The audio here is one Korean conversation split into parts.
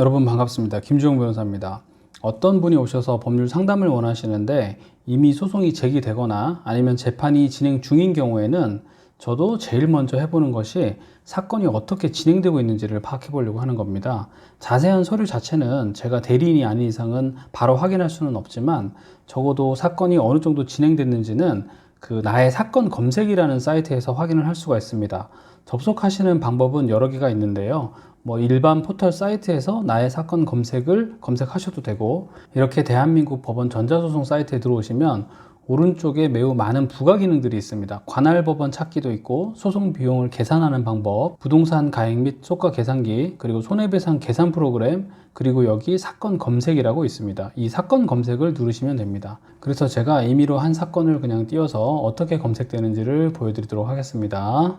여러분 반갑습니다. 김주영 변호사입니다. 어떤 분이 오셔서 법률 상담을 원하시는데 이미 소송이 제기되거나 아니면 재판이 진행 중인 경우에는 저도 제일 먼저 해보는 것이 사건이 어떻게 진행되고 있는지를 파악해 보려고 하는 겁니다. 자세한 서류 자체는 제가 대리인이 아닌 이상은 바로 확인할 수는 없지만 적어도 사건이 어느 정도 진행됐는지는 그 나의 사건 검색이라는 사이트에서 확인을 할 수가 있습니다. 접속하시는 방법은 여러 개가 있는데요. 뭐 일반 포털 사이트에서 나의 사건 검색을 검색하셔도 되고 이렇게 대한민국 법원 전자소송 사이트에 들어오시면 오른쪽에 매우 많은 부가 기능들이 있습니다. 관할 법원 찾기도 있고 소송 비용을 계산하는 방법, 부동산 가액 및 소가 계산기, 그리고 손해배상 계산 프로그램, 그리고 여기 사건 검색이라고 있습니다. 이 사건 검색을 누르시면 됩니다. 그래서 제가 임의로 한 사건을 그냥 띄워서 어떻게 검색되는지를 보여드리도록 하겠습니다.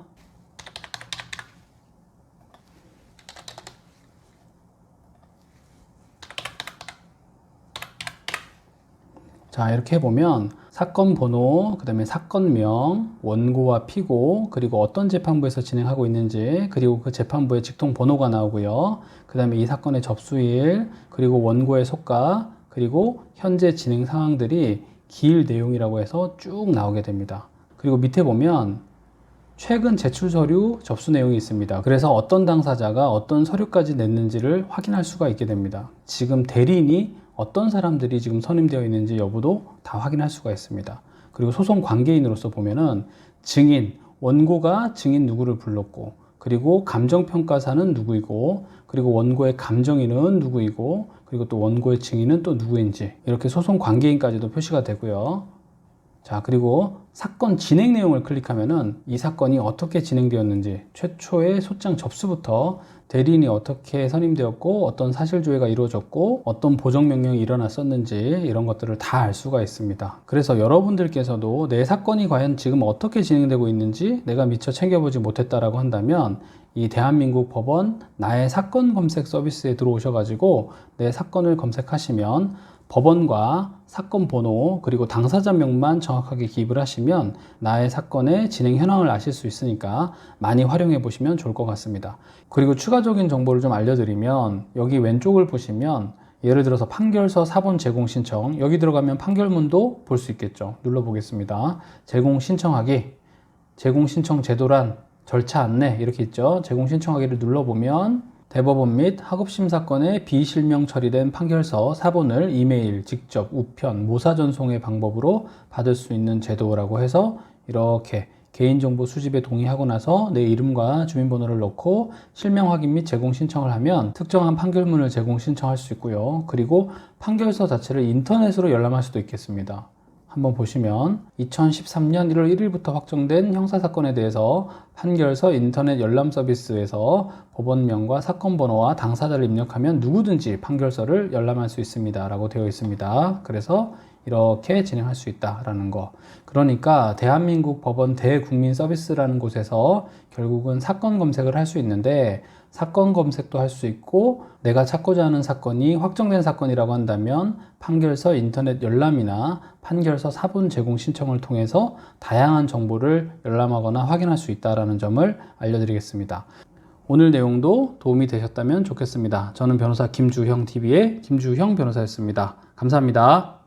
자, 이렇게 해보면 사건 번호, 그 다음에 사건명, 원고와 피고, 그리고 어떤 재판부에서 진행하고 있는지, 그리고 그 재판부의 직통 번호가 나오고요. 그 다음에 이 사건의 접수일, 그리고 원고의 속가, 그리고 현재 진행 상황들이 길 내용이라고 해서 쭉 나오게 됩니다. 그리고 밑에 보면 최근 제출 서류 접수 내용이 있습니다. 그래서 어떤 당사자가 어떤 서류까지 냈는지를 확인할 수가 있게 됩니다. 지금 대리인이 어떤 사람들이 지금 선임되어 있는지 여부도 다 확인할 수가 있습니다. 그리고 소송 관계인으로서 보면은 증인, 원고가 증인 누구를 불렀고, 그리고 감정평가사는 누구이고, 그리고 원고의 감정인은 누구이고, 그리고 또 원고의 증인은 또 누구인지, 이렇게 소송 관계인까지도 표시가 되고요. 자, 그리고 사건 진행 내용을 클릭하면은 이 사건이 어떻게 진행되었는지, 최초의 소장 접수부터 대리인이 어떻게 선임되었고, 어떤 사실 조회가 이루어졌고, 어떤 보정 명령이 일어났었는지, 이런 것들을 다 알 수가 있습니다. 그래서 여러분들께서도 내 사건이 과연 지금 어떻게 진행되고 있는지 내가 미처 챙겨보지 못했다라고 한다면, 이 대한민국 법원 나의 사건 검색 서비스에 들어오셔가지고 내 사건을 검색하시면 법원과 사건 번호 그리고 당사자 명만 정확하게 기입을 하시면 나의 사건의 진행 현황을 아실 수 있으니까 많이 활용해 보시면 좋을 것 같습니다. 그리고 추가적인 정보를 좀 알려드리면 여기 왼쪽을 보시면 예를 들어서 판결서 사본 제공 신청 여기 들어가면 판결문도 볼 수 있겠죠. 눌러보겠습니다. 제공 신청하기 제공 신청 제도란 절차 안내 이렇게 있죠. 제공 신청하기를 눌러보면 대법원 및 하급심사건의 비실명 처리된 판결서 사본을 이메일, 직접, 우편, 모사 전송의 방법으로 받을 수 있는 제도라고 해서 이렇게 개인정보 수집에 동의하고 나서 내 이름과 주민번호를 넣고 실명 확인 및 제공 신청을 하면 특정한 판결문을 제공 신청할 수 있고요. 그리고 판결서 자체를 인터넷으로 열람할 수도 있겠습니다. 한번 보시면 2013년 1월 1일부터 확정된 형사사건에 대해서 판결서 인터넷 열람 서비스에서 법원명과 사건 번호와 당사자를 입력하면 누구든지 판결서를 열람할 수 있습니다. 라고 되어 있습니다. 그래서 이렇게 진행할 수 있다라는 거. 그러니까 대한민국 법원 대국민 서비스라는 곳에서 결국은 사건 검색을 할 수 있는데 사건 검색도 할 수 있고 내가 찾고자 하는 사건이 확정된 사건이라고 한다면 판결서 인터넷 열람이나 판결서 사본 제공 신청을 통해서 다양한 정보를 열람하거나 확인할 수 있다라는 점을 알려드리겠습니다. 오늘 내용도 도움이 되셨다면 좋겠습니다. 저는 변호사 김주형 TV의 김주형 변호사였습니다. 감사합니다.